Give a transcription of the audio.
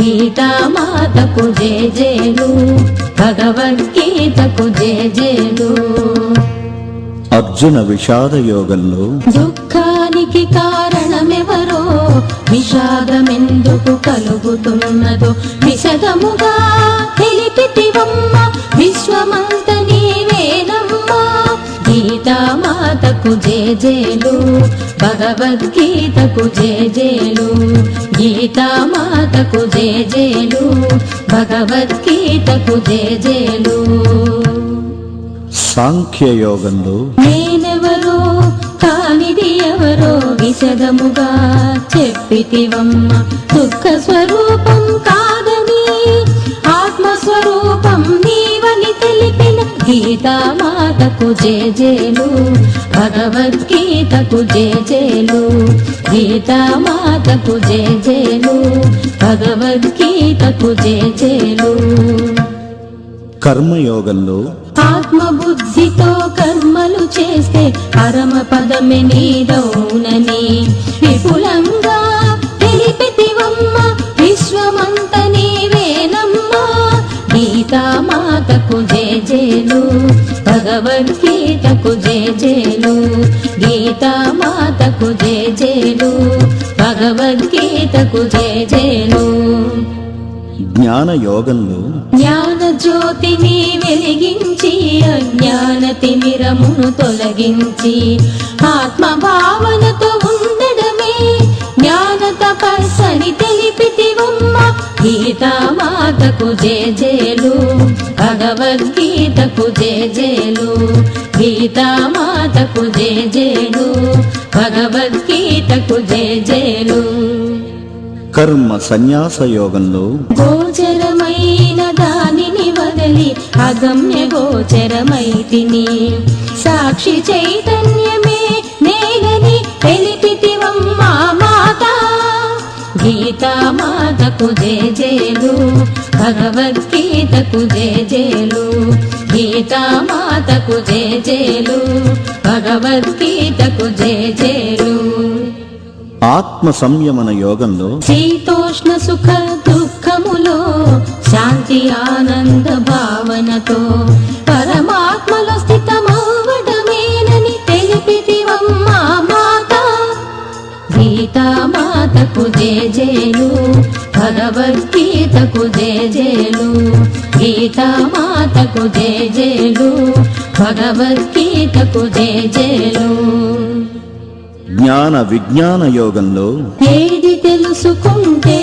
గీతామాతకు జేజేలు భగవద్గీతకు జేజేలు. అర్జున విషాద యోగంలో దుఃఖానికి కారణమెవరో? విషాదమెందుకు కలుగుతున్నదో? విశదముగా తెలిపితివమ్మ విశ్వమంత నీవేనమ్మా. గీతామాతకు జేజేలు భగవద్గీతకు జేజేలు గీతామాతకు జేజేలు భగవద్గీతకు జేజేలు. సాంఖ్య యోగంలో నేనెవరో కానిది ఎవరో విశదముగా చెప్పితివమ్మ దుఃఖ స్వరూపం గీతామాతకు జేజేలు భగవద్గీతకు జేజేలు గీతామాతకు జేజేలు భగవద్గీతకు జేజేలు. కర్మయోగంలో ఆత్మబుద్ధితో కర్మలు చేస్తే పరమ పదమే నీదౌనని గీతామాతకు జేజేలు భగవద్గీతకు జేజేలు గీతామాతకు జేజేలు భగవద్గీతకు జేజేలు జ్ఞాన యోగంలో జ్ఞాన జ్యోతిని వెలిగించి అజ్ఞాన తిమిరమును తొలగించి ఆత్మ భావనతో గీతామాతకు జేజేలు భగవద్గీతకు జేజేలు గీతామాతకు జేజేలు భగవద్గీతకు జేజేలు. కర్మ సన్యాస యోగంలో గోచరమైన దానిని వదలి అగమ్య గోచరమైతిని. సాక్షి చైతన్యమే గీతామాతకు జేజేలు భగవద్గీతకు జేజేలు గీతామాతకు జేజేలు భగవద్గీతకు జేజేలు. ఆత్మ సంయమన యోగంలో శీతోష్ణ సుఖ దుఃఖములో శాంతి ఆనంద భావనతో గీతామాతకు జేజేలు భగవద్గీతకు జేజేలు గీతామాతకు జేజేలు భగవద్గీతకు జేజేలు జ్ఞాన విజ్ఞాన యోగంలో ఏది తెలుసుకుంటే